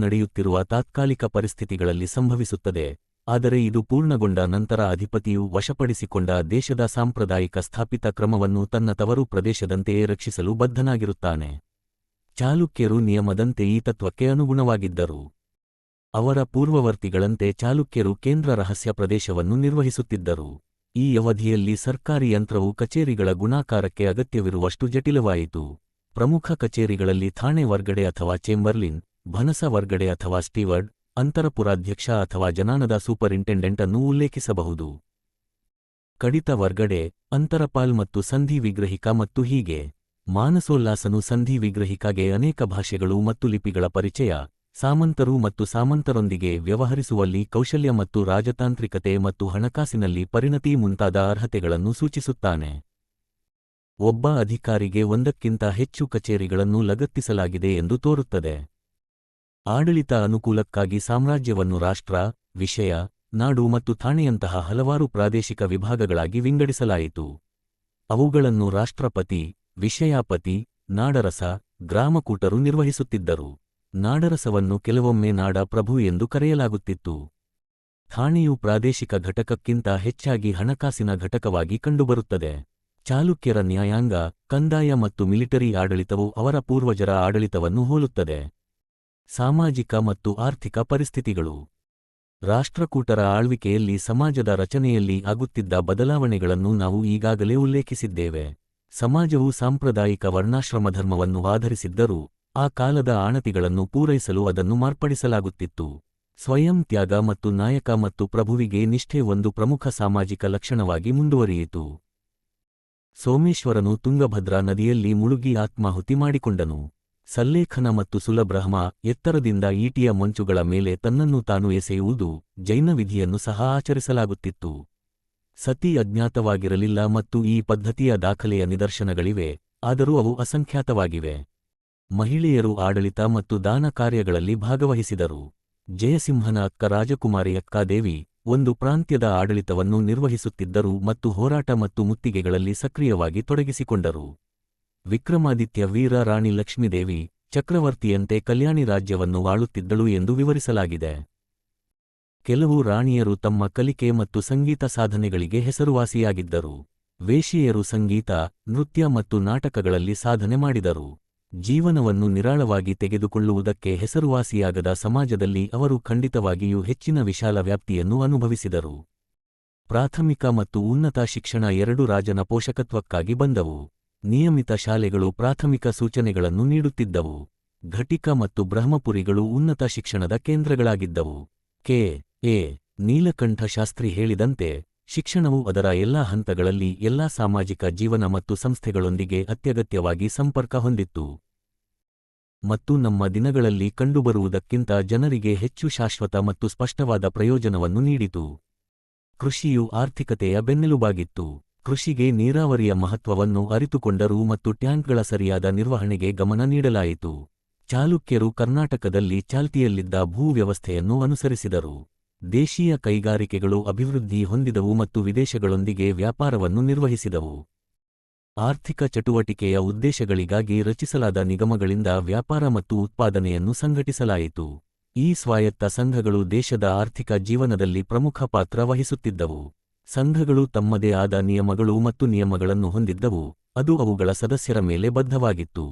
ನಡೆಯುತ್ತಿರುವ ತಾತ್ಕಾಲಿಕ ಪರಿಸ್ಥಿತಿಗಳಲ್ಲಿ ಸಂಭವಿಸುತ್ತದೆ. ಆದರೆ ಇದು ಪೂರ್ಣಗೊಂಡ ನಂತರ ಅಧಿಪತಿಯು ವಶಪಡಿಸಿಕೊಂಡ ದೇಶದ ಸಾಂಪ್ರದಾಯಿಕ ಸ್ಥಾಪಿತ ಕ್ರಮವನ್ನು ತನ್ನ ತವರು ಪ್ರದೇಶದಂತೆಯೇ ರಕ್ಷಿಸಲು ಬದ್ಧನಾಗಿರುತ್ತಾನೆ. ಚಾಲುಕ್ಯರು ನಿಯಮದಂತೆ ಈ ತತ್ವಕ್ಕೆ ಅನುಗುಣವಾಗಿದ್ದರು. ಅವರ ಪೂರ್ವವರ್ತಿಗಳಂತೆ ಚಾಲುಕ್ಯರು ಕೇಂದ್ರ ರಹಸ್ಯ ಪ್ರದೇಶವನ್ನು ನಿರ್ವಹಿಸುತ್ತಿದ್ದರು. ಈ ಅವಧಿಯಲ್ಲಿ ಸರ್ಕಾರಿ ಯಂತ್ರವು ಕಚೇರಿಗಳ ಗುಣಾಕಾರಕ್ಕೆ ಅಗತ್ಯವಿರುವಷ್ಟು ಜಟಿಲವಾಯಿತು. ಪ್ರಮುಖ ಕಚೇರಿಗಳಲ್ಲಿ ಥಾಣೆ ವರ್ಗಡೆ ಅಥವಾ ಚೇಂಬರ್ಲಿನ್ ಭನಸ ವರ್ಗಡೆ ಅಥವಾ ಸ್ಟೀವರ್ಡ್, ಅಂತರಪುರಾಧ್ಯಕ್ಷ ಅಥವಾ ಜನಾನದ ಸೂಪರಿಂಟೆಂಡೆಂಟ್ ಅನ್ನು ಉಲ್ಲೇಖಿಸಬಹುದು. ಕಡಿತ ವರ್ಗಡೆ, ಅಂತರಪಾಲ್ ಮತ್ತು ಸಂಧಿ ವಿಗ್ರಹಿಕ ಮತ್ತು ಹೀಗೆ. ಮಾನಸೋಲ್ಲಾಸನು ಸಂಧಿ ವಿಗ್ರಹಿಕಾಗೆ ಅನೇಕ ಭಾಷೆಗಳು ಮತ್ತು ಲಿಪಿಗಳ ಪರಿಚಯ, ಸಾಮಂತರು ಮತ್ತು ಸಾಮಂತರೊಂದಿಗೆ ವ್ಯವಹರಿಸುವಲ್ಲಿ ಕೌಶಲ್ಯ ಮತ್ತು ರಾಜತಾಂತ್ರಿಕತೆ ಮತ್ತು ಹಣಕಾಸಿನಲ್ಲಿ ಪರಿಣತಿ ಮುಂತಾದ ಅರ್ಹತೆಗಳನ್ನು ಸೂಚಿಸುತ್ತಾನೆ. ಒಬ್ಬ ಅಧಿಕಾರಿಗೆ ಒಂದಕ್ಕಿಂತ ಹೆಚ್ಚು ಕಚೇರಿಗಳನ್ನು ಲಗತ್ತಿಸಲಾಗಿದೆ ಎಂದು ತೋರುತ್ತದೆ. ಆಡಳಿತ ಅನುಕೂಲಕ್ಕಾಗಿ ಸಾಮ್ರಾಜ್ಯವನ್ನು ರಾಷ್ಟ್ರ, ವಿಷಯ, ನಾಡು ಮತ್ತು ಥಾಣೆಯಂತಹ ಹಲವಾರು ಪ್ರಾದೇಶಿಕ ವಿಭಾಗಗಳಾಗಿ ವಿಂಗಡಿಸಲಾಯಿತು. ಅವುಗಳನ್ನು ರಾಷ್ಟ್ರಪತಿ, ವಿಷಯಾಪತಿ, ನಾಡರಸ, ಗ್ರಾಮಕೂಟರು ನಿರ್ವಹಿಸುತ್ತಿದ್ದರು. ನಾಡರಸವನ್ನು ಕೆಲವೊಮ್ಮೆ ನಾಡ ಪ್ರಭು ಎಂದು ಕರೆಯಲಾಗುತ್ತಿತ್ತು. ಥಾಣೆಯು ಪ್ರಾದೇಶಿಕ ಘಟಕಕ್ಕಿಂತ ಹೆಚ್ಚಾಗಿ ಹಣಕಾಸಿನ ಘಟಕವಾಗಿ ಕಂಡುಬರುತ್ತದೆ. ಚಾಲುಕ್ಯರ ನ್ಯಾಯಾಂಗ, ಕಂದಾಯ ಮತ್ತು ಮಿಲಿಟರಿ ಆಡಳಿತವು ಅವರ ಪೂರ್ವಜರ ಆಡಳಿತವನ್ನು ಹೋಲುತ್ತದೆ. ಸಾಮಾಜಿಕ ಮತ್ತು ಆರ್ಥಿಕ ಪರಿಸ್ಥಿತಿಗಳು. ರಾಷ್ಟ್ರಕೂಟರ ಆಳ್ವಿಕೆಯಲ್ಲಿ ಸಮಾಜದ ರಚನೆಯಲ್ಲಿ ಆಗುತ್ತಿದ್ದ ಬದಲಾವಣೆಗಳನ್ನು ನಾವು ಈಗಾಗಲೇ ಉಲ್ಲೇಖಿಸಿದ್ದೇವೆ. ಸಮಾಜವು ಸಾಂಪ್ರದಾಯಿಕ ವರ್ಣಾಶ್ರಮಧರ್ಮವನ್ನು ಆಧರಿಸಿದ್ದರೂ, ಆ ಕಾಲದ ಆಣತಿಗಳನ್ನು ಪೂರೈಸಲು ಅದನ್ನು ಮಾರ್ಪಡಿಸಲಾಗುತ್ತಿತ್ತು. ಸ್ವಯಂ ತ್ಯಾಗ ಮತ್ತು ನಾಯಕ ಮತ್ತು ಪ್ರಭುವಿಗೆ ನಿಷ್ಠೆ ಒಂದು ಪ್ರಮುಖ ಸಾಮಾಜಿಕ ಲಕ್ಷಣವಾಗಿ ಮುಂದುವರಿಯಿತು. ಸೋಮೇಶ್ವರನು ತುಂಗಭದ್ರಾ ನದಿಯಲ್ಲಿ ಮುಳುಗಿ ಆತ್ಮಾಹುತಿ ಮಾಡಿಕೊಂಡನು. ಸಲ್ಲೇಖನ ಮತ್ತು ಸುಲಬ್ರಹ್ಮ ಎತ್ತರದಿಂದ ಈಟಿಯ ಮಂಚುಗಳ ಮೇಲೆ ತನ್ನನ್ನು ತಾನು ಎಸೆಯುವುದು ಜೈನ ವಿಧಿಯನ್ನು ಸಹ ಆಚರಿಸಲಾಗುತ್ತಿತ್ತು. ಸತಿ ಅಜ್ಞಾತವಾಗಿರಲಿಲ್ಲ ಮತ್ತು ಈ ಪದ್ಧತಿಯ ದಾಖಲೆಯ ನಿದರ್ಶನಗಳಿವೆ, ಆದರೂ ಅವು ಅಸಂಖ್ಯಾತವಾಗಿವೆ. ಮಹಿಳೆಯರು ಆಡಳಿತ ಮತ್ತು ದಾನ ಕಾರ್ಯಗಳಲ್ಲಿ ಭಾಗವಹಿಸಿದರು. ಜಯಸಿಂಹನ ಅಕ್ಕ ರಾಜಕುಮಾರಿ ಅಕ್ಕಾದೇವಿ ಒಂದು ಪ್ರಾಂತ್ಯದ ಆಡಳಿತವನ್ನು ನಿರ್ವಹಿಸುತ್ತಿದ್ದರು ಮತ್ತು ಹೋರಾಟ ಮತ್ತು ಮುತ್ತಿಗೆಗಳಲ್ಲಿ ಸಕ್ರಿಯವಾಗಿ ತೊಡಗಿಸಿಕೊಂಡರು. ವಿಕ್ರಮಾದಿತ್ಯ ವೀರ ರಾಣಿ ಲಕ್ಷ್ಮೀದೇವಿ ಚಕ್ರವರ್ತಿಯಂತೆ ಕಲ್ಯಾಣಿ ರಾಜ್ಯವನ್ನು ವಾಳುತ್ತಿದ್ದಳು ಎಂದು ವಿವರಿಸಲಾಗಿದೆ. ಕೆಲವು ರಾಣಿಯರು ತಮ್ಮ ಕಲಿಕೆ ಮತ್ತು ಸಂಗೀತ ಸಾಧನೆಗಳಿಗೆ ಹೆಸರುವಾಸಿಯಾಗಿದ್ದರು. ವೇಶಿಯರು ಸಂಗೀತ, ನೃತ್ಯ ಮತ್ತು ನಾಟಕಗಳಲ್ಲಿ ಸಾಧನೆ ಮಾಡಿದರು. ಜೀವನವನ್ನು ನಿರಾಳವಾಗಿ ತೆಗೆದುಕೊಳ್ಳುವುದಕ್ಕೆ ಹೆಸರುವಾಸಿಯಾಗದ ಸಮಾಜದಲ್ಲಿ ಅವರು ಖಂಡಿತವಾಗಿಯೂ ಹೆಚ್ಚಿನ ವಿಶಾಲ ವ್ಯಾಪ್ತಿಯನ್ನು ಅನುಭವಿಸಿದರು. ಪ್ರಾಥಮಿಕ ಮತ್ತು ಉನ್ನತ ಶಿಕ್ಷಣ ಎರಡು ರಾಜನ ಪೋಷಕತ್ವಕ್ಕಾಗಿ ಬಂದವು. ನಿಯಮಿತ ಶಾಲೆಗಳು ಪ್ರಾಥಮಿಕ ಸೂಚನೆಗಳನ್ನು ನೀಡುತ್ತಿದ್ದವು. ಘಟಿಕ ಮತ್ತು ಬ್ರಹ್ಮಪುರಿಗಳು ಉನ್ನತ ಶಿಕ್ಷಣದ ಕೇಂದ್ರಗಳಾಗಿದ್ದವು. ಕೆ. ಎ. ನೀಲಕಂಠ ಶಾಸ್ತ್ರಿ ಹೇಳಿದಂತೆ, ಶಿಕ್ಷಣವು ಅದರ ಎಲ್ಲಾ ಹಂತಗಳಲ್ಲಿ ಎಲ್ಲಾ ಸಾಮಾಜಿಕ ಜೀವನ ಮತ್ತು ಸಂಸ್ಥೆಗಳೊಂದಿಗೆ ಅತ್ಯಗತ್ಯವಾಗಿ ಸಂಪರ್ಕ ಹೊಂದಿತ್ತು. ಮತ್ತು ನಮ್ಮ ದಿನಗಳಲ್ಲಿ ಕಂಡುಬರುವುದಕ್ಕಿಂತ ಜನರಿಗೆ ಹೆಚ್ಚು ಶಾಶ್ವತ ಮತ್ತು ಸ್ಪಷ್ಟವಾದ ಪ್ರಯೋಜನವನ್ನು ನೀಡಿತು. ಕೃಷಿಯು ಆರ್ಥಿಕತೆಯ ಬೆನ್ನೆಲುಬಾಗಿತ್ತು. ಕೃಷಿಗೆ ನೀರಾವರಿಯ ಮಹತ್ವವನ್ನು ಅರಿತುಕೊಂಡರು ಮತ್ತು ಟ್ಯಾಂಕ್ಗಳ ಸರಿಯಾದ ನಿರ್ವಹಣೆಗೆ ಗಮನ ನೀಡಲಾಯಿತು. ಚಾಲುಕ್ಯರು ಕರ್ನಾಟಕದಲ್ಲಿ ಚಾಲ್ತಿಯಲ್ಲಿದ್ದ ಭೂ ವ್ಯವಸ್ಥೆಯನ್ನು ಅನುಸರಿಸಿದರು. ದೇಶೀಯ ಕೈಗಾರಿಕೆಗಳು ಅಭಿವೃದ್ಧಿ ಹೊಂದಿದವು ಮತ್ತು ವಿದೇಶಗಳೊಂದಿಗೆ ವ್ಯಾಪಾರವನ್ನು ನಿರ್ವಹಿಸಿದವು. ಆರ್ಥಿಕ ಚಟುವಟಿಕೆಯ ಉದ್ದೇಶಗಳಿಗಾಗಿ ರಚಿಸಲಾದ ನಿಗಮಗಳಿಂದ ವ್ಯಾಪಾರ ಮತ್ತು ಉತ್ಪಾದನೆಯನ್ನು ಸಂಘಟಿಸಲಾಯಿತು. ಈ ಸ್ವಾಯತ್ತ ಸಂಘಗಳು ದೇಶದ ಆರ್ಥಿಕ ಜೀವನದಲ್ಲಿ ಪ್ರಮುಖ ಪಾತ್ರ ವಹಿಸುತ್ತಿದ್ದವು. ಸಂಘಗಳು ತಮ್ಮದೇ ಆದ ನಿಯಮಗಳು ಮತ್ತು ನಿಯಮಗಳನ್ನು ಹೊಂದಿದ್ದವು, ಅದು ಅವುಗಳ ಸದಸ್ಯರ ಮೇಲೆ ಬದ್ಧವಾಗಿತ್ತು.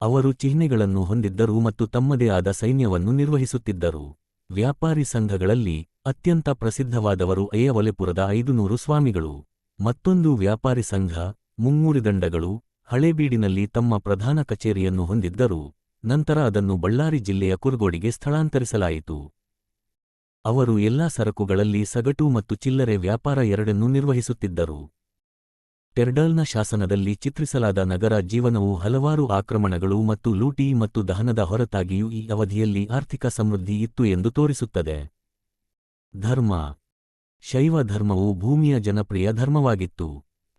ಅವರು ಚಿಹ್ನೆಗಳನ್ನು ಹೊಂದಿದ್ದರು ಮತ್ತು ತಮ್ಮದೇ ಆದ ಸೈನ್ಯವನ್ನು ನಿರ್ವಹಿಸುತ್ತಿದ್ದರು. ವ್ಯಾಪಾರಿ ಸಂಘಗಳಲ್ಲಿ ಅತ್ಯಂತ ಪ್ರಸಿದ್ಧವಾದವರು ಅಯ್ಯವಲೆಪುರದ ಐದುನೂರು ಸ್ವಾಮಿಗಳು. ಮತ್ತೊಂದು ವ್ಯಾಪಾರಿ ಸಂಘ ಮುಂಗೂರಿದಂಡಗಳು ಹಳೇಬೀಡಿನಲ್ಲಿ ತಮ್ಮ ಪ್ರಧಾನ ಕಚೇರಿಯನ್ನು ಹೊಂದಿದ್ದರು. ನಂತರ ಅದನ್ನು ಬಳ್ಳಾರಿ ಜಿಲ್ಲೆಯ ಕುರುಗೋಡಿಗೆ ಸ್ಥಳಾಂತರಿಸಲಾಯಿತು. ಅವರು ಎಲ್ಲಾ ಸರಕುಗಳಲ್ಲಿ ಸಗಟು ಮತ್ತು ಚಿಲ್ಲರೆ ವ್ಯಾಪಾರ ಎರಡನ್ನೂ ನಿರ್ವಹಿಸುತ್ತಿದ್ದರು. ಟೆರ್ಡಲ್ನ ಶಾಸನದಲ್ಲಿ ಚಿತ್ರಿಸಲಾದ ನಗರ ಜೀವನವು ಹಲವಾರು ಆಕ್ರಮಣಗಳು ಮತ್ತು ಲೂಟಿ ಮತ್ತು ದಹನದ ಹೊರತಾಗಿಯೂ ಈ ಅವಧಿಯಲ್ಲಿ ಆರ್ಥಿಕ ಸಮೃದ್ಧಿ ಇತ್ತು ಎಂದು ತೋರಿಸುತ್ತದೆ. ಧರ್ಮ. ಶೈವ ಧರ್ಮವು ಭೂಮಿಯ ಜನಪ್ರಿಯ ಧರ್ಮವಾಗಿತ್ತು.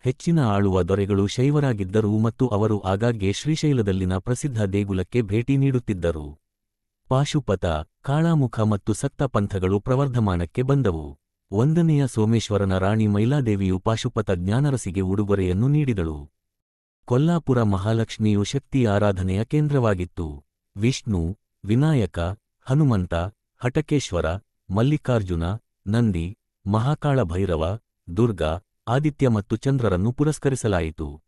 ಹೆಚ್ಚಿನ ಆಳುವ ದೊರೆಗಳು ಶೈವರಾಗಿದ್ದರು ಮತ್ತು ಅವರು ಆಗಾಗ್ಗೆ ಶ್ರೀಶೈಲದಲ್ಲಿನ ಪ್ರಸಿದ್ಧ ದೇಗುಲಕ್ಕೆ ಭೇಟಿ ನೀಡುತ್ತಿದ್ದರು. ಪಾಶುಪತ, ಕಾಳಾಮುಖ ಮತ್ತು ಸಕ್ತ ಪಂಥಗಳು ಪ್ರವರ್ಧಮಾನಕ್ಕೆ ಬಂದವು. ಒಂದನೆಯ ಸೋಮೇಶ್ವರನ ರಾಣಿ ಮೈಲಾದೇವಿಯು ಪಾಶುಪತ ಜ್ಞಾನರಸಿಗೆ ಉಡುಗೊರೆಯನ್ನು ನೀಡಿದಳು. ಕೊಲ್ಲಾಪುರ ಮಹಾಲಕ್ಷ್ಮಿಯು ಶಕ್ತಿ ಆರಾಧನೆಯ ಕೇಂದ್ರವಾಗಿತ್ತು. ವಿಷ್ಣು, ವಿನಾಯಕ, ಹನುಮಂತ, ಹಟಕೇಶ್ವರ, ಮಲ್ಲಿಕಾರ್ಜುನ, ನಂದಿ ಮಹಾಕಾಳ ಭೈರವ ದುರ್ಗಾ, ಆದಿತ್ಯ ಮತ್ತು ಚಂದ್ರರನ್ನು ಪುರಸ್ಕರಿಸಲಾಯಿತು.